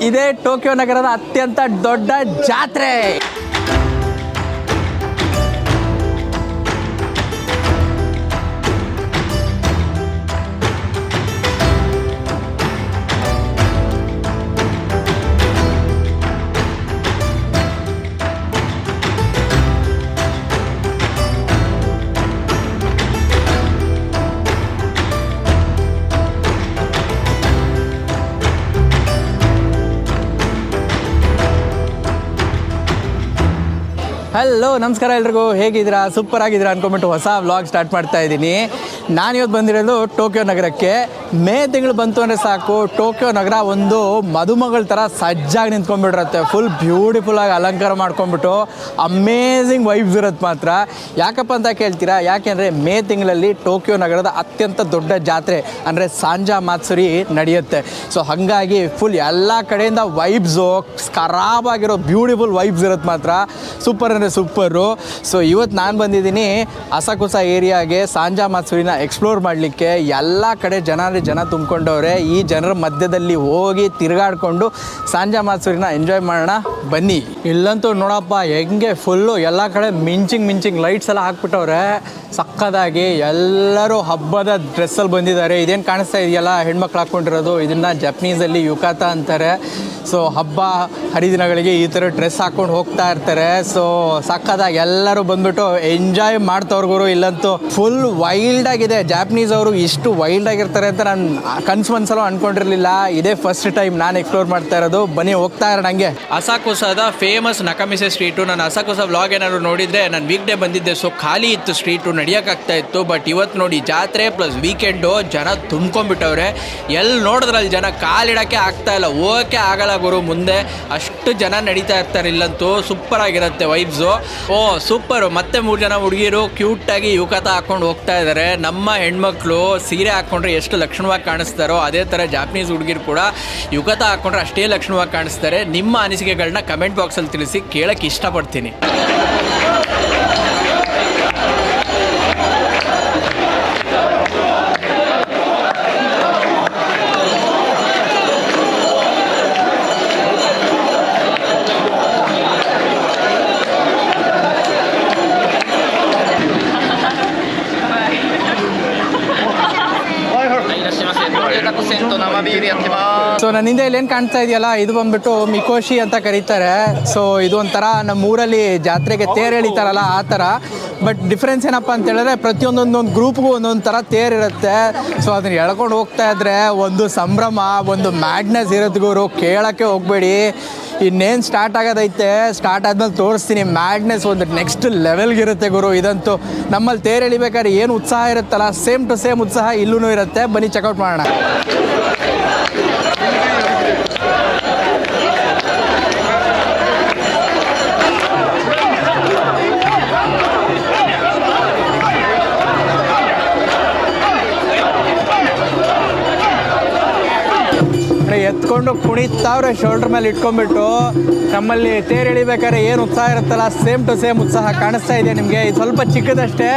ಇದೇ ಟೋಕಿಯೋ ನಗರದ ಅತ್ಯಂತ ದೊಡ್ಡ ಜಾತ್ರೆ. ಹಲೋ ನಮಸ್ಕಾರ ಎಲ್ರಿಗೂ. ಹೇಗಿದ್ದೀರಾ? ಸೂಪರ್ ಆಗಿದ್ದೀರಾ ಅನ್ಕೊಂಬಿಟ್ಟು ಹೊಸ ವ್ಲಾಗ್ ಸ್ಟಾರ್ಟ್ ಮಾಡ್ತಾ ಇದ್ದೀನಿ. ನಾನು ಇವತ್ತು ಬಂದಿರೋದು ಟೋಕಿಯೋ ನಗರಕ್ಕೆ. ಮೇ ತಿಂಗಳು ಬಂತು ಅಂದರೆ ಸಾಕು. ಟೋಕಿಯೋ ನಗರ ಒಂದು ಮದುಮಗಳ ಥರ ಸಜ್ಜಾಗಿ ನಿಂತ್ಕೊಂಡ್ಬಿಟ್ಟಿರುತ್ತೆ. ಫುಲ್ ಬ್ಯೂಟಿಫುಲ್ ಆಗಿ ಅಲಂಕಾರ ಮಾಡ್ಕೊಂಡ್ಬಿಟ್ಟು ಅಮೇಝಿಂಗ್ ವೈಬ್ಸ್ ಇರೋದು ಮಾತ್ರ. ಯಾಕಪ್ಪ ಅಂತ ಕೇಳ್ತೀರಾ? ಯಾಕೆಂದರೆ ಮೇ ತಿಂಗಳಲ್ಲಿ ಟೋಕಿಯೋ ನಗರದ ಅತ್ಯಂತ ದೊಡ್ಡ ಜಾತ್ರೆ ಅಂದರೆ ಸಾಂಜಾ ಮಾತ್ಸುರಿ ನಡೆಯುತ್ತೆ. ಸೊ ಹಾಗಾಗಿ ಫುಲ್ ಎಲ್ಲ ಕಡೆಯಿಂದ ವೈಬ್ಸು ಖರಾಬಾಗಿರೋ ಬ್ಯೂಟಿಫುಲ್ ವೈಬ್ಸ್ ಇರೋದು ಮಾತ್ರ. ಸೂಪರ್ ಅಂದರೆ ಸೂಪರು ಸೊ ಇವತ್ತು ನಾನು ಬಂದಿದ್ದೀನಿ ಅಸಕುಸ ಏರಿಯಾಗೆ ಸಾಂಜಾ ಮಾತ್ಸುರಿನ ಎಕ್ಸ್ಪ್ಲೋರ್ ಮಾಡಲಿಕ್ಕೆ ಎಲ್ಲ ಕಡೆ ಜನ ಜನ ತುಂಬಿಕೊಂಡವ್ರೆ. ಈ ಜನರ ಮಧ್ಯದಲ್ಲಿ ಹೋಗಿ ತಿರುಗಾಡಿಕೊಂಡು ಸಾಂಜಾ ಮಾಸೂರಿನ ಎಂಜಾಯ್ ಮಾಡೋಣ. ಬನ್ನಿ. ಇಲ್ಲಂತೂ ನೋಡಪ್ಪ, ಹೆಂಗೆ ಫುಲ್ಲು ಎಲ್ಲ ಕಡೆ ಮಿಂಚಿಂಗ್ ಮಿಂಚಿಂಗ್ ಲೈಟ್ಸ್ ಎಲ್ಲ ಹಾಕ್ಬಿಟ್ಟವ್ರೆ. ಸಕ್ಕದಾಗಿ ಎಲ್ಲರೂ ಹಬ್ಬದ ಡ್ರೆಸ್ಸಲ್ಲಿ ಬಂದಿದ್ದಾರೆ. ಇದೇನು ಕಾಣಿಸ್ತಾ ಇದೆಯಲ್ಲ? ಹೆಣ್ಮಕ್ಳು ಹಾಕ್ಕೊಂಡಿರೋದು. ಇದನ್ನು ಜಪನೀಸಲ್ಲಿ ಯುಕಾತ ಅಂತಾರೆ. ಸೊ ಹಬ್ಬ, ಹರಿದಿನಗಳಿಗೆ ಈ ಥರ ಡ್ರೆಸ್ ಹಾಕ್ಕೊಂಡು ಹೋಗ್ತಾ ಇರ್ತಾರೆ. ಸೊ ಸಕ್ಕದಾಗಿ ಎಲ್ಲರೂ ಬಂದ್ಬಿಟ್ಟು ಎಂಜಾಯ್ ಮಾಡ್ತವ್ರಿಗೂ ಇಲ್ಲಂತೂ ಫುಲ್ ವೈಲ್ಡ್ ಆಗಿದೆ ಜಾಪನೀಸ್ ಅವರು ಇಷ್ಟು ವೈಲ್ಡ್ ಆಗಿರ್ತಾರೆ ಅಂತ ನಾನು ಕನ್ಸು ಮನ್ಸಲ್ಲೂ ಅನ್ಕೊಂಡಿರ್ಲಿಲ್ಲ. ಇದೇ ಫಸ್ಟ್ ಟೈಮ್ ನಾನು ಎಕ್ಸ್ಪ್ಲೋರ್ ಮಾಡ್ತಾ ಇರೋದು. ಬನ್ನಿ, ಹೋಗ್ತಾ ಇರೋಣ ಹಂಗೆ. ಅಸಾಕುಸಾದ ಫೇಮಸ್ ನಕಮಿಸೆ ಸ್ಟ್ರೀಟು ನಾನು ಅಸಾಕುಸ ವ್ಲಾಗ್ ಏನಾದ್ರು ನೋಡಿದ್ರೆ ನಾನು ವೀಕ್ ಡೇ ಬಂದಿದ್ದೆ ಸೊ ಖಾಲಿ ಇತ್ತು ಸ್ಟ್ರೀಟು ನಡಿಯೋಕ್ಕಾಗ್ತಾ ಇತ್ತು ಬಟ್ ಇವತ್ತು ನೋಡಿ ಜಾತ್ರೆ ಪ್ಲಸ್ ವೀಕೆಂಡು ಜನ ತುಂಬ್ಕೊಂಡ್ಬಿಟ್ಟವ್ರೆ. ಎಲ್ಲಿ ನೋಡಿದ್ರಲ್ಲಿ ಜನ ಕಾಲಿಡೋಕ್ಕೆ ಆಗ್ತಾ ಇಲ್ಲ. ಹೋಗಕ್ಕೆ ಆಗಲ್ಲ ಗುರು, ಮುಂದೆ ಅಷ್ಟು ಜನ ನಡೀತಾ ಇರ್ತಾರೆ ಇಲ್ಲಂತೂ. ಸೂಪರ್ ಆಗಿರುತ್ತೆ ವೈಬ್ಸು ಓ ಸೂಪರ್ ಮತ್ತೆ ಮೂರು ಜನ ಹುಡುಗಿರು ಕ್ಯೂಟಾಗಿ ಯುವಕತ ಹಾಕೊಂಡು ಹೋಗ್ತಾ ಇದ್ದಾರೆ ನಮ್ಮ ಹೆಣ್ಮಕ್ಳು ಸೀರೆ ಹಾಕ್ಕೊಂಡ್ರೆ ಎಷ್ಟು ಲಕ್ಷಣವಾಗಿ ಕಾಣಿಸ್ತಾರೋ ಅದೇ ಥರ ಜಾಪನೀಸ್ ಹುಡುಗಿರು ಕೂಡ ಯುಗತ ಹಾಕ್ಕೊಂಡ್ರೆ ಅಷ್ಟೇ ಲಕ್ಷಣವಾಗಿ ಕಾಣಿಸ್ತಾರೆ. ನಿಮ್ಮ ಅನಿಸಿಕೆಗಳನ್ನ ಕಮೆಂಟ್ ಬಾಕ್ಸಲ್ಲಿ ತಿಳಿಸಿ ಕೇಳಕ್ಕೆ ಇಷ್ಟಪಡ್ತೀನಿ. ನನ್ನ ಹಿಂದೆ ಇಲ್ಲಿ ಏನು ಕಾಣ್ತಾ ಇದೆಯಲ್ಲ, ಇದು ಬಂದ್ಬಿಟ್ಟು ಮಿಕೋಶಿ ಅಂತ ಕರೀತಾರೆ. ಸೊ ಇದು ಒಂಥರ ನಮ್ಮ ಊರಲ್ಲಿ ಜಾತ್ರೆಗೆ ತೇರು ಎಳಿತಾರಲ್ಲ ಆ ಥರ ಬಟ್ ಡಿಫ್ರೆನ್ಸ್ ಏನಪ್ಪ ಅಂತ ಹೇಳಿದ್ರೆ ಪ್ರತಿಯೊಂದೊಂದೊಂದು ಗ್ರೂಪ್ಗೂ ಒಂದೊಂದು ಥರ ತೇರು ಇರುತ್ತೆ. ಸೊ ಅದನ್ನ ಎಳ್ಕೊಂಡು ಹೋಗ್ತಾ ಇದ್ರೆ ಒಂದು ಸಂಭ್ರಮ, ಒಂದು ಮ್ಯಾಡ್ನೆಸ್ ಇರುತ್ತೆ ಗುರು. ಕೇಳೋಕ್ಕೆ ಹೋಗಬೇಡಿ. ಇನ್ನೇನು ಸ್ಟಾರ್ಟ್ ಆಗೋದೈತೆ? ಸ್ಟಾರ್ಟ್ ಆದ್ಮೇಲೆ ತೋರಿಸ್ತೀನಿ. ಮ್ಯಾಡ್ನೆಸ್ ಒಂದು ನೆಕ್ಸ್ಟ್ ಲೆವೆಲ್ಗೆ ಇರುತ್ತೆ ಗುರು. ಇದಂತೂ ನಮ್ಮಲ್ಲಿ ತೇರು ಎಳಿಬೇಕಾದ್ರೆ ಏನು ಉತ್ಸಾಹ ಇರುತ್ತಲ್ಲ ಸೇಮ್ ಟು ಸೇಮ್ ಉತ್ಸಾಹ ಇಲ್ಲೂ ಇರುತ್ತೆ. ಬನ್ನಿ ಚೆಕ್ಔಟ್ ಮಾಡೋಣ. ಎತ್ಕೊಂಡು ಕುಣಿತಾವ್ರೆ ಶೋಲ್ಡರ್ ಮೇಲೆ ಇಟ್ಕೊಂಡ್ಬಿಟ್ಟು ನಮ್ಮಲ್ಲಿ ತೇರು ಎಳಿಬೇಕಾದ್ರೆ ಏನು ಉತ್ಸಾಹ ಇರುತ್ತಲ್ಲ ಸೇಮ್ ಟು ಸೇಮ್ ಉತ್ಸಾಹ ಕಾಣಿಸ್ತಾ ಇದೆ ನಿಮಗೆ. ಇದು ಸ್ವಲ್ಪ ಚಿಕ್ಕದಷ್ಟೇ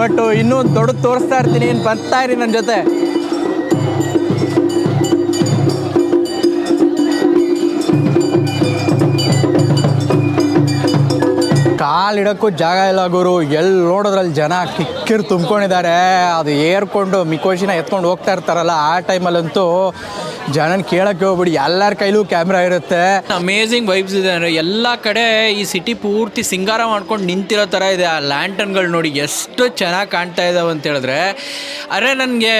ಬಟ್ ಇನ್ನೂ ದೊಡ್ಡ ತೋರಿಸ್ತಾ ಇರ್ತೀನಿ ಏನು ಬರ್ತಾ ಇರಿ ನನ್ನ ಜೊತೆ. ಕಾಲಿಡೋಕ್ಕೂ ಜಾಗ ಇಲ್ಲ ಗುರು. ಎಲ್ಲಿ ನೋಡೋದ್ರಲ್ಲಿ ಜನ ಕಿಕ್ಕಿರ್ ತುಂಬ್ಕೊಂಡಿದ್ದಾರೆ. ಅದು ಏರ್ಕೊಂಡು ಮಿಕೋಶಿನ ಎತ್ಕೊಂಡು ಹೋಗ್ತಾ ಇರ್ತಾರಲ್ಲ, ಆ ಟೈಮಲ್ಲಂತೂ ಜನನ ಕೇಳಕ್ಕೆ ಹೋಗ್ಬಿಡಿ. ಎಲ್ಲರ ಕೈಲೂ ಕ್ಯಾಮ್ರಾ ಇರುತ್ತೆ. ಅಮೇಝಿಂಗ್ ವೈಬ್ಸ್ ಇದೆ ಅಂದರೆ ಎಲ್ಲ ಕಡೆ ಈ ಸಿಟಿ ಪೂರ್ತಿ ಸಿಂಗಾರ ಮಾಡ್ಕೊಂಡು ನಿಂತಿರೋ ಥರ ಇದೆ. ಆ ಲ್ಯಾಂಟನ್ಗಳು ನೋಡಿ ಎಷ್ಟು ಚೆನ್ನಾಗಿ ಕಾಣ್ತಾ ಇದ್ದಾವೆ ಅಂತ ಹೇಳಿದ್ರೆ, ಅರೆ ನನಗೆ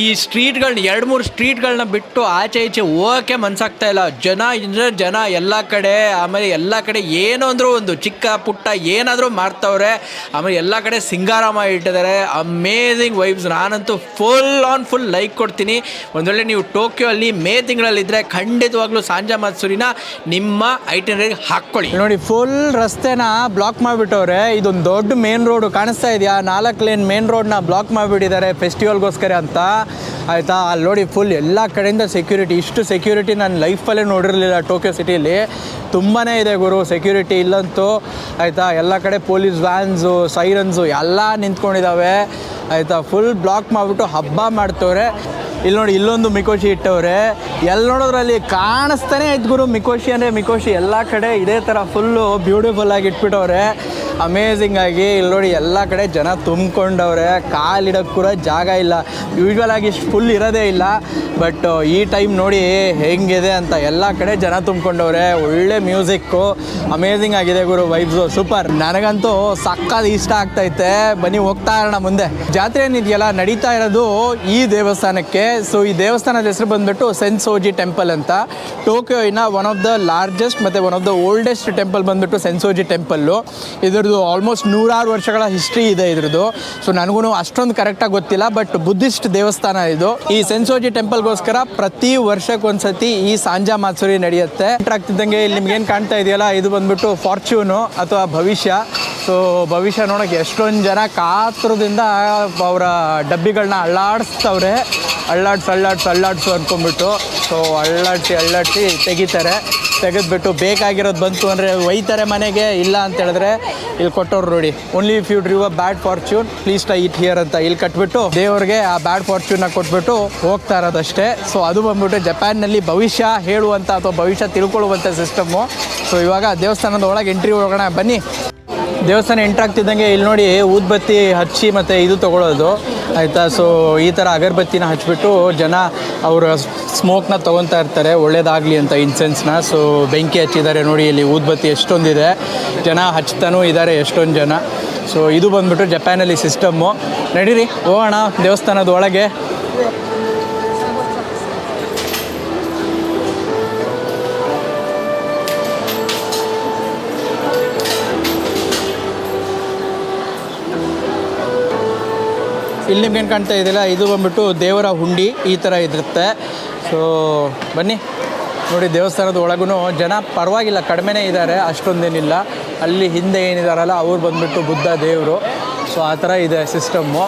ಈ ಸ್ಟ್ರೀಟ್ಗಳನ್ನ ಎರಡು ಮೂರು ಸ್ಟ್ರೀಟ್ಗಳನ್ನ ಬಿಟ್ಟು ಆಚೆ ಈಚೆ ಹೋಗೋಕ್ಕೆ ಮನ್ಸಾಗ್ತಾ ಇಲ್ಲ. ಜನ ಇಂದ್ರೆ ಜನ ಎಲ್ಲ ಕಡೆ, ಆಮೇಲೆ ಎಲ್ಲ ಕಡೆ ಏನು ಅಂದರೂ ಒಂದು ಚಿಕ್ಕ ಪುಟ್ಟ ಏನಾದರೂ ಮಾಡ್ತವ್ರೆ. ಆಮೇಲೆ ಎಲ್ಲ ಕಡೆ ಸಿಂಗಾರಾಮ ಇಟ್ಟಿದ್ದಾರೆ. ಅಮೇಝಿಂಗ್ ವೈಬ್ಸ್ ನಾನಂತೂ ಫುಲ್ ಆನ್ ಫುಲ್ ಲೈಕ್ ಕೊಡ್ತೀನಿ. ಒಂದು ವೇಳೆ ನೀವು ಟೋಕಿಯೋ ಅಲ್ಲಿ ಮೇ ತಿಂಗಳಲ್ಲಿದ್ದರೆ ಖಂಡಿತವಾಗ್ಲೂ ಸಾಂಜಾ ಮಸೂರಿನ ನಿಮ್ಮ ಐಟನರಿಗೆ ಹಾಕ್ಕೊಳ್ಳಿ. ನೋಡಿ ಫುಲ್ ರಸ್ತೆನ ಬ್ಲಾಕ್ ಮಾಡಿಬಿಟ್ಟವ್ರೆ. ಇದೊಂದು ದೊಡ್ಡ ಮೇನ್ ರೋಡು ಕಾಣಿಸ್ತಾ ಇದೆಯಾ? ನಾಲ್ಕು ಲೇನ್ ಮೇನ್ ರೋಡ್ನ ಬ್ಲಾಕ್ ಮಾಡಿಬಿಟ್ಟಿದ್ದಾರೆ ಫೆಸ್ಟಿವಲ್ಗೋಸ್ಕರ ಅಂತ. ಆಯಿತಾ? ಅಲ್ಲಿ ನೋಡಿ ಫುಲ್ ಎಲ್ಲ ಕಡೆಯಿಂದ ಸೆಕ್ಯೂರಿಟಿ ಇಷ್ಟು ಸೆಕ್ಯೂರಿಟಿ ನಾನು ಲೈಫಲ್ಲೇ ನೋಡಿರಲಿಲ್ಲ ಟೋಕಿಯೋ ಸಿಟಿಯಲ್ಲಿ ತುಂಬಾ ಇದೆ ಗುರು ಸೆಕ್ಯೂರಿಟಿ ಇಲ್ಲಂತೂ. ಆಯಿತಾ? ಎಲ್ಲ ಕಡೆ ಪೊಲೀಸ್ ವ್ಯಾನ್ಸು, ಸೈರನ್ಸು ಎಲ್ಲ ನಿಂತ್ಕೊಂಡಿದ್ದಾವೆ ಆಯಿತಾ? ಫುಲ್ ಬ್ಲಾಕ್ ಮಾಡಿಬಿಟ್ಟು ಹಬ್ಬ ಮಾಡ್ತವ್ರೆ. ಇಲ್ಲಿ ನೋಡಿ, ಇಲ್ಲೊಂದು ಮಿಕೋಶಿ ಇಟ್ಟವ್ರೆ. ಎಲ್ಲಿ ನೋಡೋದ್ರಲ್ಲಿ ಕಾಣಿಸ್ತಾನೆ ಇದ್ದ ಗುರು ಮಿಕೋಶಿ ಅಂದರೆ ಮಿಕೋಶಿ ಎಲ್ಲ ಕಡೆ ಇದೇ ಥರ ಫುಲ್ಲು ಬ್ಯೂಟಿಫುಲ್ ಆಗಿ ಇಟ್ಬಿಟ್ಟವ್ರೆ. ಅಮೇಝಿಂಗ್ ಆಗಿ ಇಲ್ಲಿ ನೋಡಿ ಎಲ್ಲ ಕಡೆ ಜನ ತುಂಬಿಕೊಂಡವ್ರೆ. ಕಾಲಿಡೋಕ್ಕೆ ಕೂಡ ಜಾಗ ಇಲ್ಲ. ಯೂಶ್ವಲ್ ಆಗಿ ಫುಲ್ ಇರೋದೇ ಇಲ್ಲ. ಬಟ್ ಈ ಟೈಮ್ ನೋಡಿ ಹೆಂಗಿದೆ ಅಂತ ಎಲ್ಲ ಕಡೆ ಜನ ತುಂಬಿಕೊಂಡವ್ರೆ. ಒಳ್ಳೆ ಮ್ಯೂಸಿಕ್ಕು ಅಮೇಝಿಂಗ್ ಆಗಿದೆ ಗುರು ವೈಬ್ಸು ಸೂಪರ್ ನನಗಂತೂ ಸಕ್ಕದ ಇಷ್ಟ ಆಗ್ತೈತೆ ಬನ್ನಿ ಹೋಗ್ತಾ ಇರೋಣ ಮುಂದೆ. ಜಾತ್ರೆ ಏನಿದೆಯಲ್ಲ, ನಡೀತಾ ಇರೋದು ಈ ದೇವಸ್ಥಾನಕ್ಕೆ. ಸೊ ಈ ದೇವಸ್ಥಾನದ ಹೆಸರು ಬಂದ್ಬಿಟ್ಟು ಸೆನ್ಸೋಜಿ ಸೋಜಿ ಟೆಂಪಲ್ ಅಂತ. ಟೋಕಿಯೋಯಿನ ಒನ್ ಆಫ್ ದ ಲಾರ್ಜೆಸ್ಟ್ ಮತ್ತು one of the oldest temple ಬಂದ್ಬಿಟ್ಟು ಸೆನ್ಸೋಜಿ ಟೆಂಪಲ್ಲು ಟೆಂಪಲ್ಲು ಇದ್ರದ್ದು ಆಲ್ಮೋಸ್ಟ್ ನೂರಾರು ವರ್ಷಗಳ ಹಿಸ್ಟ್ರಿ ಇದೆ ಇದ್ರದ್ದು. ಸೊ ನನಗೂ ಅಷ್ಟೊಂದು ಕರೆಕ್ಟಾಗಿ ಗೊತ್ತಿಲ್ಲ ಬಟ್ ಬುದ್ಧಿಸ್ಟ್ ದೇವಸ್ಥಾನ ಇದು. ಈ ಸೆನ್ಸೋಜಿ ಟೆಂಪಲ್ಗೋಸ್ಕರ ಪ್ರತಿ ವರ್ಷಕ್ಕೊಂದ್ಸತಿ ಈ ಸಾಂಜಾ ಮಾತ್ಸುರಿ ನಡೆಯುತ್ತೆ. ಆಗ್ತಿದ್ದಂಗೆ ಇಲ್ಲಿ ನಿಮ್ಗೆ ಏನು ಕಾಣ್ತಾ ಇದೆಯಲ್ಲ, ಇದು ಬಂದ್ಬಿಟ್ಟು ಫಾರ್ಚ್ಯೂನು ಅಥವಾ ಭವಿಷ್ಯ. ಸೊ ಭವಿಷ್ಯ ನೋಡೋಕೆ ಎಷ್ಟೊಂದು ಜನ ಕಾತ್ರದಿಂದ ಅವರ ಡಬ್ಬಿಗಳನ್ನ ಅಳ್ಳಾಡಿಸ್ತವ್ರೆ. ಅಳ್ಳಾಡ್ಸು ಅಳ್ಳಾಡ್ಸು ಅಳ್ಳಾಡ್ಸು ಅಂದ್ಕೊಂಡ್ಬಿಟ್ಟು ಸೊ ಅಳ್ಳಾಡಿಸಿ ಅಳ್ಳಾಡಿಸಿ ತೆಗಿತಾರೆ. ತೆಗೆದ್ಬಿಟ್ಟು ಬೇಕಾಗಿರೋದು ಬಂತು ಅಂದರೆ ಒಯ್ತಾರೆ ಮನೆಗೆ, ಇಲ್ಲ ಅಂತ ಹೇಳಿದ್ರೆ ಇಲ್ಲಿ ಕೊಟ್ಟವ್ರು ನೋಡಿ. Only if you drive a bad fortune please tie it here ಅಂತ ಇಲ್ಲಿ ಕಟ್ಬಿಟ್ಟು ದೇವ್ರಿಗೆ ಆ ಬ್ಯಾಡ್ ಫಾರ್ಚೂನ್ನ ಕೊಟ್ಬಿಟ್ಟು ಹೋಗ್ತಾ ಇರೋದಷ್ಟೇ. ಸೊ ಅದು ಬಂದ್ಬಿಟ್ಟು ಜಪಾನ್ನಲ್ಲಿ ಭವಿಷ್ಯ ಹೇಳುವಂಥ ಅಥವಾ ಭವಿಷ್ಯ ತಿಳ್ಕೊಳ್ಳುವಂಥ ಸಿಸ್ಟಮ್ಮು ಸೊ ಇವಾಗ ದೇವಸ್ಥಾನದ ಒಳಗೆ ಎಂಟ್ರಿ ಹೋಗೋಣ ಬನ್ನಿ. ದೇವಸ್ಥಾನ ಎಂಟ್ರಾಗ್ತಿದ್ದಂಗೆ ಇಲ್ಲಿ ನೋಡಿ ಊದ್ಬತ್ತಿ ಹಚ್ಚಿ ಮತ್ತು ಇದು ತೊಗೊಳೋದು. ಆಯಿತಾ? ಸೊ ಈ ಥರ ಅಗರಬತ್ತಿನ ಹಚ್ಬಿಟ್ಟು ಜನ ಅವರ ಸ್ಮೋಕ್ನ ತೊಗೊತಾ ಇರ್ತಾರೆ, ಒಳ್ಳೇದಾಗಲಿ ಅಂತ ಇನ್ಸೆನ್ಸ್ನ ಸೊ ಬೆಂಕಿ ಹಚ್ಚಿದ್ದಾರೆ ನೋಡಿ, ಇಲ್ಲಿ ಊದ್ಬತ್ತಿ ಎಷ್ಟೊಂದಿದೆ. ಜನ ಹಚ್ತಾನೂ ಇದ್ದಾರೆ ಎಷ್ಟೊಂದು ಜನ. ಸೊ ಇದು ಬಂದ್ಬಿಟ್ಟು ಜಪಾನಲ್ಲಿ ಸಿಸ್ಟಮ್ಮು ನಡೀರಿ, ಹೋಗೋಣ ದೇವಸ್ಥಾನದ ಒಳಗೆ. ಇಲ್ಲಿ ನಿಮ್ಗೆ ಏನು ಕಾಣ್ತಾ ಇದೆಯಲ್ಲ, ಇದು ಬಂದ್ಬಿಟ್ಟು ದೇವರ ಹುಂಡಿ, ಈ ಥರ ಇರುತ್ತೆ. ಸೊ ಬನ್ನಿ. ನೋಡಿ, ದೇವಸ್ಥಾನದ ಒಳಗೂ ಜನ ಪರವಾಗಿಲ್ಲ, ಕಡಿಮೆನೇ ಇದ್ದಾರೆ, ಅಷ್ಟೊಂದೇನಿಲ್ಲ. ಅಲ್ಲಿ ಹಿಂದೆ ಏನಿದಾರಲ್ಲ, ಅವ್ರು ಬಂದ್ಬಿಟ್ಟು ಬುದ್ಧ ದೇವರು. ಸೊ ಆ ಥರ ಇದೆ ಸಿಸ್ಟಮ್ಮು.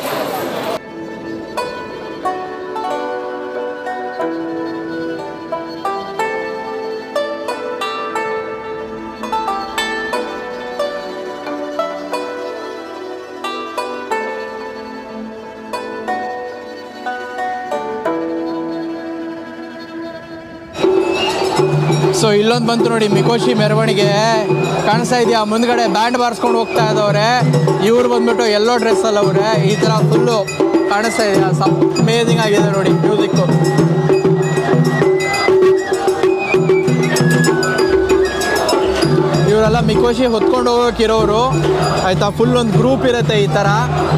ಸೊ ಇಲ್ಲೊಂದು ಬಂತು ನೋಡಿ, ಮಿಕೋಶಿ ಮೆರವಣಿಗೆ ಕಾಣಿಸ್ತಾ ಇದೆಯಾ? ಮುಂದ್ಗಡೆ ಬ್ಯಾಂಡ್ ಬಾರಿಸ್ಕೊಂಡು ಹೋಗ್ತಾ ಇದ್ದವ್ರೆ. ಇವ್ರು ಬಂದ್ಬಿಟ್ಟು ಎಲ್ಲೋ ಡ್ರೆಸ್ಸಲ್ಲಿ ಅವ್ರೆ. ಈ ತರ ಫುಲ್ಲು ಕಾಣಿಸ್ತಾ ಇದೆಯಾ? ಸಪ್ ಆಗಿದೆ ನೋಡಿ ಮ್ಯೂಸಿಕ್ಕು ಇವರೆಲ್ಲ ಮಿಕೋಶಿ ಹೊತ್ಕೊಂಡು ಹೋಗೋಕ್ಕಿರೋರು ಆಯ್ತಾ? ಫುಲ್ ಒಂದು ಗ್ರೂಪ್ ಇರುತ್ತೆ ಈ ತರ.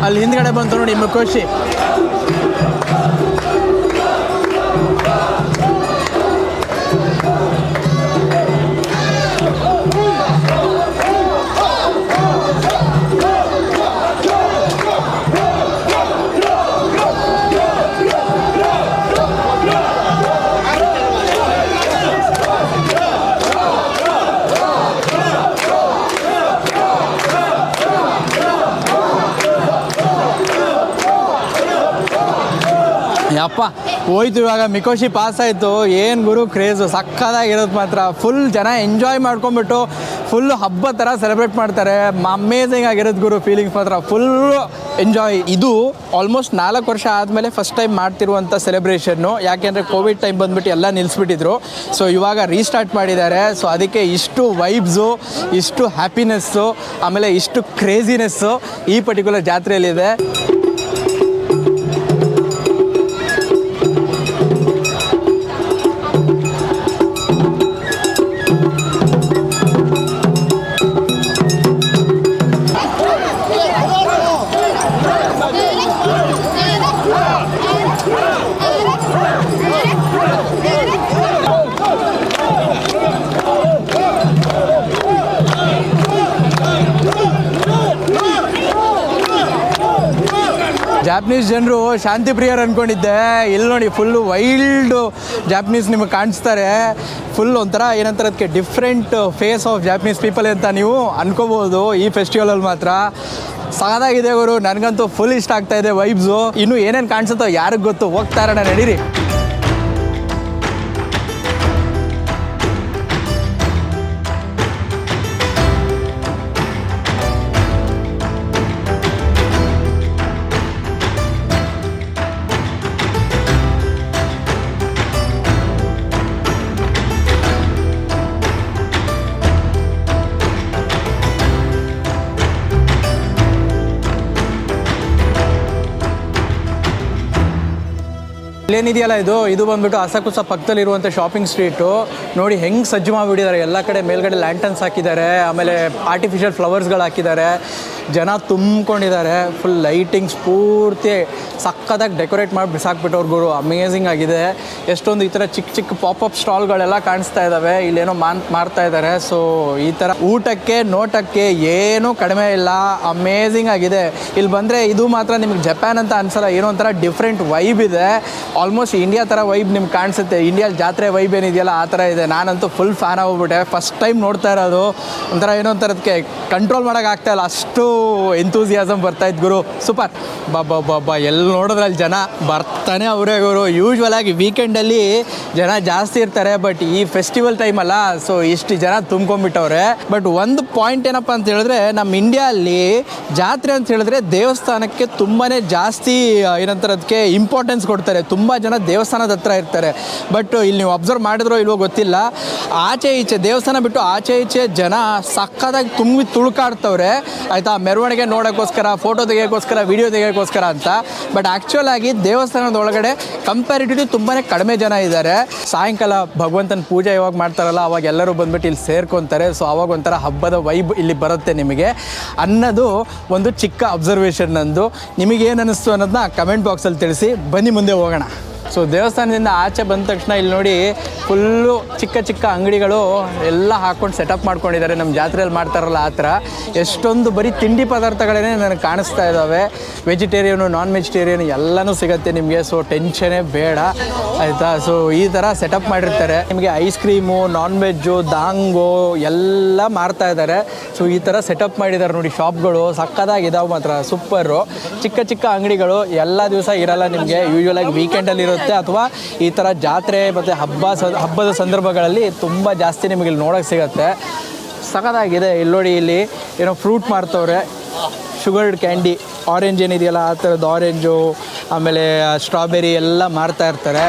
ಅಲ್ಲಿ ಹಿಂದ್ಗಡೆ ಬಂತು ನೋಡಿ ಮಿಕೋಶಿ. ಯಪ್ಪ ಹೋಯ್ತು ಇವಾಗ, ಮಿಕೋಶಿ ಪಾಸ್ ಆಯಿತು ಏನು ಗುರು ಕ್ರೇಜು ಸಕ್ಕದಾಗಿರೋದು ಮಾತ್ರ. ಫುಲ್ ಜನ ಎಂಜಾಯ್ ಮಾಡ್ಕೊಂಬಿಟ್ಟು ಫುಲ್ ಹಬ್ಬ ಥರ ಸೆಲೆಬ್ರೇಟ್ ಮಾಡ್ತಾರೆ. ಅಮೇಝಿಂಗ್ ಆಗಿರೋದು ಗುರು ಫೀಲಿಂಗ್ಸ್ ಮಾತ್ರ. ಫುಲ್ ಎಂಜಾಯ್ ಇದು ಆಲ್ಮೋಸ್ಟ್ ನಾಲ್ಕು ವರ್ಷ ಆದಮೇಲೆ ಫಸ್ಟ್ ಟೈಮ್ ಮಾಡ್ತಿರುವಂಥ ಸೆಲೆಬ್ರೇಷನ್ನು ಯಾಕೆಂದರೆ ಕೋವಿಡ್ ಟೈಮ್ ಬಂದ್ಬಿಟ್ಟು ಎಲ್ಲ ನಿಲ್ಲಿಸ್ಬಿಟ್ಟಿದ್ರು ಸೊ ಇವಾಗ ರೀಸ್ಟಾರ್ಟ್ ಮಾಡಿದ್ದಾರೆ. ಸೊ ಅದಕ್ಕೆ ಇಷ್ಟು ವೈಬ್ಸು ಇಷ್ಟು ಹ್ಯಾಪಿನೆಸ್ಸು ಆಮೇಲೆ ಇಷ್ಟು ಕ್ರೇಜಿನೆಸ್ಸು ಈ ಪರ್ಟಿಕ್ಯುಲರ್ ಜಾತ್ರೆಯಲ್ಲಿದೆ. ಜಾಪನೀಸ್ ಜನರು ಶಾಂತಿ ಪ್ರಿಯರು ಅನ್ಕೊಂಡಿದ್ದೆ. ಇಲ್ಲಿ ನೋಡಿ ಫುಲ್ಲು ವೈಲ್ಡು ಜಾಪನೀಸ್ ನಿಮಗೆ ಕಾಣಿಸ್ತಾರೆ. ಫುಲ್ ಒಂಥರ ಏನಂತಾರ ಅದಕ್ಕೆ different face of Japanese people ಅಂತ ನೀವು ಅನ್ಕೋಬೋದು ಈ ಫೆಸ್ಟಿವಲಲ್ಲಿ ಮಾತ್ರ. ಸಾದಾಗಿದೆ ಅವರು ನನಗಂತೂ ಫುಲ್ ಇಷ್ಟ ಆಗ್ತಾ ಇದೆ ವೈಬ್ಸು ಇನ್ನೂ ಏನೇನು ಕಾಣಿಸುತ್ತೋ ಯಾರಿಗೆ ಗೊತ್ತು, ಹೋಗ್ತಾ ನಡೀರಿ. ಇಲ್ಲೇನಿದೆಯಲ್ಲ ಇದು? ಇದು ಬಂದ್ಬಿಟ್ಟು ಅಸಕುಸ ಪಕ್ಕದಲ್ಲಿರುವಂಥ ಶಾಪಿಂಗ್ ಸ್ಟ್ರೀಟು ನೋಡಿ ಹೆಂಗೆ ಸಜ್ಜು ಮಾಡಿಬಿಟ್ಟಿದ್ದಾರೆ. ಎಲ್ಲ ಕಡೆ ಮೇಲ್ಗಡೆ ಲ್ಯಾಂಟನ್ಸ್ ಹಾಕಿದ್ದಾರೆ. ಆಮೇಲೆ ಆರ್ಟಿಫಿಷಿಯಲ್ ಫ್ಲವರ್ಸ್ಗಳು ಹಾಕಿದ್ದಾರೆ. ಜನ ತುಂಬ್ಕೊಂಡಿದ್ದಾರೆ. ಫುಲ್ ಲೈಟಿಂಗ್ಸ್ ಪೂರ್ತಿ ಸಕ್ಕದಾಗಿ ಡೆಕೋರೇಟ್ ಮಾಡಿ ಬಿಸಾಕ್ಬಿಟ್ಟವ್ರು ಗುರು. ಅಮೇಝಿಂಗ್ ಆಗಿದೆ. ಎಷ್ಟೊಂದು ಈ ಥರ ಚಿಕ್ಕ ಚಿಕ್ಕ ಪಾಪಪ್ ಸ್ಟಾಲ್ಗಳೆಲ್ಲ ಕಾಣಿಸ್ತಾ ಇದ್ದಾವೆ ಇಲ್ಲೇನೋ ಮಾನ್ ಮಾಡ್ತಾ ಇದ್ದಾರೆ ಸೊ ಈ ಥರ ಊಟಕ್ಕೆ, ನೋಟಕ್ಕೆ ಏನೂ ಕಡಿಮೆ ಇಲ್ಲ. ಅಮೇಝಿಂಗ್ ಆಗಿದೆ. ಇಲ್ಲಿ ಬಂದರೆ ಇದು ಮಾತ್ರ ನಿಮಗೆ ಜಪಾನ್ ಅಂತ ಅನ್ಸಲ್ಲ. ಏನೋ ಒಂಥರ ಡಿಫ್ರೆಂಟ್ ವೈಬ್ ಇದೆ. ಆಲ್ಮೋಸ್ಟ್ ಇಂಡಿಯಾ ಥರ ವೈಬ್ ನಿಮ್ಗೆ ಕಾಣಿಸುತ್ತೆ. ಇಂಡಿಯಾ ಜಾತ್ರೆ ವೈಬ್ ಏನಿದೆಯಲ್ಲ, ಆ ಥರ ಇದೆ. ನಾನಂತೂ ಫುಲ್ ಫ್ಯಾನ್ ಆಗಿಬಿಟ್ಟೆ. ಫಸ್ಟ್ ಟೈಮ್ ನೋಡ್ತಾ ಇರೋದು. ಒಂಥರ ಏನೋ ಒಂಥರದಕ್ಕೆ ಕಂಟ್ರೋಲ್ ಮಾಡೋಕ್ಕಾಗ್ತಾ ಇಲ್ಲ. ಅಷ್ಟು ಎಂತೂಸಿಯಾಸಮ್ ಬರ್ತಾ ಇತ್ತು ಗುರು. ಸೂಪರ್. ಬಾಬಾ ಬಾಬಾ ಎಲ್ಲಿ ನೋಡಿದ್ರಲ್ಲಿ ಜನ ಬರ್ತಾನೆ ಅವರೇ ಗುರು. ಯೂಶ್ವಲ್ ಆಗಿ ವೀಕೆಂಡಲ್ಲಿ ಜನ ಜಾಸ್ತಿ ಇರ್ತಾರೆ ಬಟ್ ಈ ಫೆಸ್ಟಿವಲ್ ಟೈಮ್ ಅಲ್ಲ ಸೊ ಇಷ್ಟು ಜನ ತುಂಬ್ಕೊಂಡ್ಬಿಟ್ಟವ್ರೆ. ಬಟ್ ಒಂದು ಪಾಯಿಂಟ್ ಏನಪ್ಪ ಅಂತ ಹೇಳಿದ್ರೆ ನಮ್ಮ ಇಂಡಿಯಾದಲ್ಲಿ ಜಾತ್ರೆ ಅಂತ ಹೇಳಿದ್ರೆ ದೇವಸ್ಥಾನಕ್ಕೆ ತುಂಬಾ ಜಾಸ್ತಿ ಏನಂತಾರೆ ಅದಕ್ಕೆ ಇಂಪಾರ್ಟೆನ್ಸ್ ಕೊಡ್ತಾರೆ. ತುಂಬ ಜನ ದೇವಸ್ಥಾನದ ಹತ್ರ ಇರ್ತಾರೆ. ಬಟ್ ಇಲ್ಲಿ ನೀವು ಅಬ್ಸರ್ವ್ ಮಾಡಿದ್ರೋ ಇಲ್ವೋ ಗೊತ್ತಿಲ್ಲ. ಆಚೆ ಈಚೆ ದೇವಸ್ಥಾನ ಬಿಟ್ಟು ಆಚೆ ಈಚೆ ಜನ ಸಕ್ಕದಾಗಿ ತುಂಬಿ ತುಳುಕಾಡ್ತವ್ರೆ. ಆಯಿತಾ? ಮೆರವಣಿಗೆ ನೋಡೋಕ್ಕೋಸ್ಕರ ಫೋಟೋ ತೆಗಿಯೋಕ್ಕೋಸ್ಕರ ವಿಡಿಯೋ ತೆಗಿಯೋಕ್ಕೋಸ್ಕರ ಅಂತ. ಬಟ್ ಆ್ಯಕ್ಚುಲ್ ಆಗಿ ದೇವಸ್ಥಾನದ ಒಳಗಡೆ ಕಂಪ್ಯಾರಿಟಿವ್ಲಿ ತುಂಬಾ ಕಡಿಮೆ ಜನ ಇದ್ದಾರೆ. ಸಾಯಂಕಾಲ ಭಗವಂತನ ಪೂಜೆ ಯಾವಾಗ ಮಾಡ್ತಾರಲ್ಲ, ಅವಾಗ ಎಲ್ಲರೂ ಬಂದ್ಬಿಟ್ಟು ಇಲ್ಲಿ ಸೇರ್ಕೊತಾರೆ. ಸೊ ಅವಾಗ ಒಂಥರ ಹಬ್ಬದ ವೈಬ್ ಇಲ್ಲಿ ಬರುತ್ತೆ ನಿಮಗೆ. ಅನ್ನೋದು ಒಂದು ಚಿಕ್ಕ ಅಬ್ಸರ್ವೇಷನ್ ನಂದು. ನಿಮಗೇನು ಅನ್ನಿಸ್ತು ಅನ್ನೋದನ್ನ ಕಮೆಂಟ್ ಬಾಕ್ಸಲ್ಲಿ ತಿಳಿಸಿ. ಬನ್ನಿ ಮುಂದೆ ಹೋಗೋಣ. ಸೊ ದೇವಸ್ಥಾನದಿಂದ ಆಚೆ ಬಂದ ತಕ್ಷಣ ಇಲ್ಲಿ ನೋಡಿ ಫುಲ್ಲು ಚಿಕ್ಕ ಚಿಕ್ಕ ಅಂಗಡಿಗಳು ಎಲ್ಲ ಹಾಕ್ಕೊಂಡು ಸೆಟಪ್ ಮಾಡ್ಕೊಂಡಿದ್ದಾರೆ. ನಮ್ಮ ಜಾತ್ರೆಯಲ್ಲಿ ಮಾಡ್ತಾರಲ್ಲ ಆ ಥರ. ಎಷ್ಟೊಂದು ಬರೀ ತಿಂಡಿ ಪದಾರ್ಥಗಳೇ ನನಗೆ ಕಾಣಿಸ್ತಾ ಇದ್ದಾವೆ. ವೆಜಿಟೇರಿಯನು ನಾನ್ ವೆಜಿಟೇರಿಯನ್ ಎಲ್ಲನೂ ಸಿಗುತ್ತೆ ನಿಮಗೆ. ಸೊ ಟೆನ್ಷನೇ ಬೇಡ. ಆಯಿತಾ? ಸೊ ಈ ಥರ ಸೆಟಪ್ ಮಾಡಿರ್ತಾರೆ. ನಿಮಗೆ ಐಸ್ ಕ್ರೀಮು ನಾನ್ ವೆಜ್ಜು ದಾಂಗು ಎಲ್ಲ ಮಾರ್ತಾ ಇದ್ದಾರೆ. ಸೊ ಈ ಥರ ಸೆಟಪ್ ಮಾಡಿದ್ದಾರೆ ನೋಡಿ ಶಾಪ್ಗಳು ಸಕ್ಕದಾಗಿದ್ದಾವೆ ಮಾತ್ರ. ಸೂಪರು ಚಿಕ್ಕ ಚಿಕ್ಕ ಅಂಗಡಿಗಳು. ಎಲ್ಲ ದಿವಸ ಇರಲ್ಲ ನಿಮಗೆ. ಯೂಶ್ವಲಾಗಿ ವೀಕೆಂಡಲ್ಲಿ ಇರುತ್ತೆ ಅಥವಾ ಈ ಥರ ಜಾತ್ರೆ ಮತ್ತು ಹಬ್ಬ ಹಬ್ಬದ ಸಂದರ್ಭಗಳಲ್ಲಿ ತುಂಬ ಜಾಸ್ತಿ ನಿಮಗೆ ಇಲ್ಲಿ ನೋಡೋಕ್ಕೆ ಸಿಗುತ್ತೆ. ಸಖತ್ತಾಗಿದೆ. ಇಲ್ಲಿ ನೋಡಿ ಇಲ್ಲಿ ಏನೋ ಫ್ರೂಟ್ ಮಾಡ್ತವ್ರೆ ಶುಗರ್ಡ್ ಕ್ಯಾಂಡಿ ಆರೆಂಜ್ ಏನಿದೆಯಲ್ಲ, ಆ ಥರದ್ದು ಆರೆಂಜು ಆಮೇಲೆ ಸ್ಟ್ರಾಬೆರಿ ಎಲ್ಲ ಮಾರ್ತಾ ಇರ್ತಾರೆ.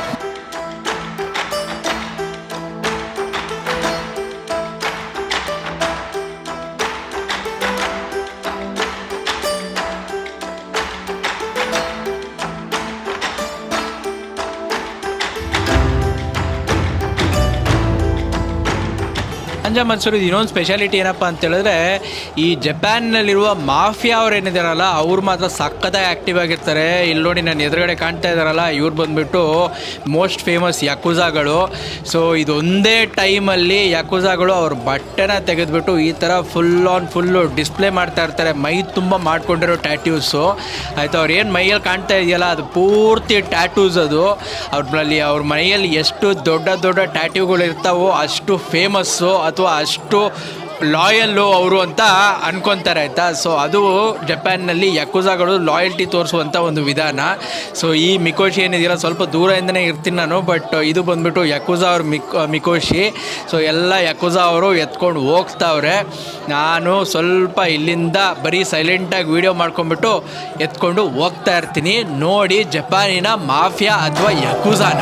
ಅಂಜ ಮನ್ಸೂರು ಇನ್ನೊಂದು ಸ್ಪೆಷಾಲಿಟಿ ಏನಪ್ಪ ಅಂತ ಹೇಳಿದ್ರೆ, ಈ ಜಪಾನ್ನಲ್ಲಿರುವ ಮಾಫಿಯಾ ಅವ್ರು ಏನಿದಾರಲ್ಲ ಅವ್ರು ಮಾತ್ರ ಸಖತ್ತಾಗಿ ಆ್ಯಕ್ಟಿವ್ ಆಗಿರ್ತಾರೆ. ಇಲ್ಲಿ ನೋಡಿ ನಾನು ಎದುರುಗಡೆ ಕಾಣ್ತಾ ಇದ್ದಾರಲ್ಲ ಇವ್ರು ಬಂದ್ಬಿಟ್ಟು ಮೋಸ್ಟ್ ಫೇಮಸ್ ಯಕುಜಾಗಳು. ಸೊ ಇದೊಂದೇ ಟೈಮಲ್ಲಿ ಯಕುಜಾಗಳು ಅವ್ರ ಬಟ್ಟೆನ ತೆಗೆದುಬಿಟ್ಟು ಈ ಥರ ಫುಲ್ ಆನ್ ಫುಲ್ಲು ಡಿಸ್ಪ್ಲೇ ಮಾಡ್ತಾ ಇರ್ತಾರೆ. ಮೈ ತುಂಬ ಮಾಡ್ಕೊಂಡಿರೋ ಟ್ಯಾಟ್ಯೂಸು ಆಯಿತು, ಅವ್ರು ಏನು ಮೈಯಲ್ಲಿ ಕಾಣ್ತಾ ಇದೆಯಲ್ಲ, ಅದು ಪೂರ್ತಿ ಟ್ಯಾಟೂಸ್ ಅದು. ಅವ್ರಲ್ಲಿ ಅವ್ರ ಮೈಯಲ್ಲಿ ಎಷ್ಟು ದೊಡ್ಡ ದೊಡ್ಡ ಟ್ಯಾಟ್ಯೂಗಳು ಇರ್ತಾವೋ ಅಷ್ಟು ಫೇಮಸ್ಸು ಅಥವಾ ಅಷ್ಟು ಲಾಯಲ್ಲು ಅವರು ಅಂತ ಅನ್ಕೊತಾರೆ, ಆಯಿತಾ? ಸೊ ಅದು ಜಪಾನ್ನಲ್ಲಿ ಯಕುಜಾಗಳು ಲಾಯಲ್ಟಿ ತೋರಿಸುವಂಥ ಒಂದು ವಿಧಾನ. ಸೊ ಈ ಮಿಕೋಶಿ ಏನಿದೆಯಲ್ಲ, ಸ್ವಲ್ಪ ದೂರದಿಂದನೇ ಇರ್ತೀನಿ ನಾನು ಬಟ್ ಇದು ಬಂದ್ಬಿಟ್ಟು ಯಕುಜಾ ಅವ್ರ ಮಿಕ್ ಮಿಕೋಶಿ. ಸೊ ಎಲ್ಲ ಯಕುಜಾ ಅವರು ಎತ್ಕೊಂಡು ಹೋಗ್ತಾವ್ರೆ. ನಾನು ಸ್ವಲ್ಪ ಇಲ್ಲಿಂದ ಬರೀ ಸೈಲೆಂಟಾಗಿ ವೀಡಿಯೋ ಮಾಡ್ಕೊಂಡ್ಬಿಟ್ಟು ಎತ್ಕೊಂಡು ಹೋಗ್ತಾ ಇರ್ತೀನಿ. ನೋಡಿ ಜಪಾನಿನ ಮಾಫಿಯಾ ಅಥವಾ ಯಕುಜಾನ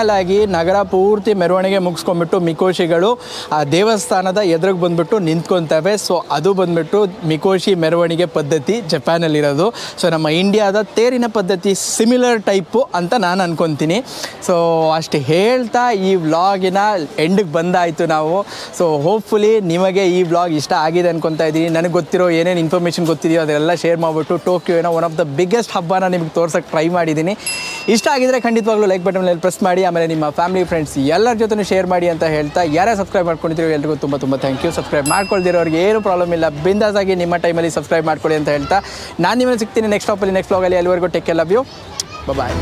ಫೈನಲ್ ಆಗಿ ನಗರ ಪೂರ್ತಿ ಮೆರವಣಿಗೆ ಮುಗಿಸ್ಕೊಂಡ್ಬಿಟ್ಟು ಮಿಕೋಶಿಗಳು ಆ ದೇವಸ್ಥಾನದ ಎದುರಿಗೆ ಬಂದ್ಬಿಟ್ಟು ನಿಂತ್ಕೊತವೆ. ಸೊ ಅದು ಬಂದ್ಬಿಟ್ಟು ಮಿಕೋಶಿ ಮೆರವಣಿಗೆ ಪದ್ಧತಿ ಜಪಾನಲ್ಲಿರೋದು. ಸೊ ನಮ್ಮ ಇಂಡಿಯಾದ ತೇರಿನ ಪದ್ಧತಿ ಸಿಮಿಲರ್ ಟೈಪು ಅಂತ ನಾನು ಅನ್ಕೊತೀನಿ. ಸೊ ಅಷ್ಟು ಹೇಳ್ತಾ ಈ ವ್ಲಾಗಿನ ಎಂಡಿಗೆ ಬಂದಾಯಿತು ನಾವು. ಸೊ ಹೋಪ್ಫುಲಿ ನಿಮಗೆ ಈ ವ್ಲಾಗ್ ಇಷ್ಟ ಆಗಿದೆ ಅನ್ಕೊತಾ ಇದ್ದೀನಿ. ನನಗೆ ಗೊತ್ತಿರೋ ಏನೇನು ಇನ್ಫಾರ್ಮೇಷನ್ ಗೊತ್ತಿದೆಯೋ ಅದೆಲ್ಲ ಶೇರ್ ಮಾಡಿಬಿಟ್ಟು ಏನೋ ಒನ್ ಆಫ್ ದ ಬಿಗ್ಗೆಸ್ಟ್ ಹಬ್ಬನ ನಿಮ್ಗೆ ತೋರ್ಸೋಕ್ಕೆ ಟ್ರೈ ಮಾಡಿದ್ದೀನಿ. ಇಷ್ಟ ಆಗಿದ್ರೆ ಖಂಡಿತವಾಗ್ಲೂ ಲೈಕ್ ಬಟನ್ ಮೇಲೆ ಪ್ರೆಸ್ ಮಾಡಿ ಆಮೇಲೆ ನಿಮ್ಮ ಫ್ಯಾಮಿಲಿ ಫ್ರೆಂಡ್ಸ್ ಎಲ್ಲರ ಜೊತೆ ಶೇರ್ ಮಾಡಿ ಅಂತ ಹೇಳ್ತಾ ಯಾರೇ ಸಬ್ಸ್ಕ್ರೈಬ್ ಮಾಡ್ಕೊಂಡಿದ್ದೀರೋ ಎಲ್ರಿಗೂ ತುಂಬ ತುಂಬ ಥ್ಯಾಂಕ್ ಯು ಸಬ್ಸ್ಕ್ರೈಬ್ ಮಾಡ್ಕೊಳ್ದಿರೋರಿಗೆ ಏನು ಪ್ರಾಬ್ಲಮ್ ಇಲ್ಲ ಬಿಂದಾಸಾಗಿ ನಿಮ್ಮ ಟೈಮಲ್ಲಿ ಸಬ್ಸ್ಕ್ರೈಬ್ ಮಾಡ್ಕೊಳ್ಳಿ ಅಂತ ಹೇಳ್ತಾ ನಾನು ನಿಮ್ಮಲ್ಲಿ ಸಿಗ್ತೀನಿ ನೆಕ್ಸ್ಟ್ ಟಾಪಲ್ಲಿ ನೆಕ್ಸ್ಟ್ ವ್ಲಾಗಲ್ಲಿ ಎಲ್ಲರಿಗೂ ಟೇಕ್ ಲವ್ ಯು ಬಾಯ್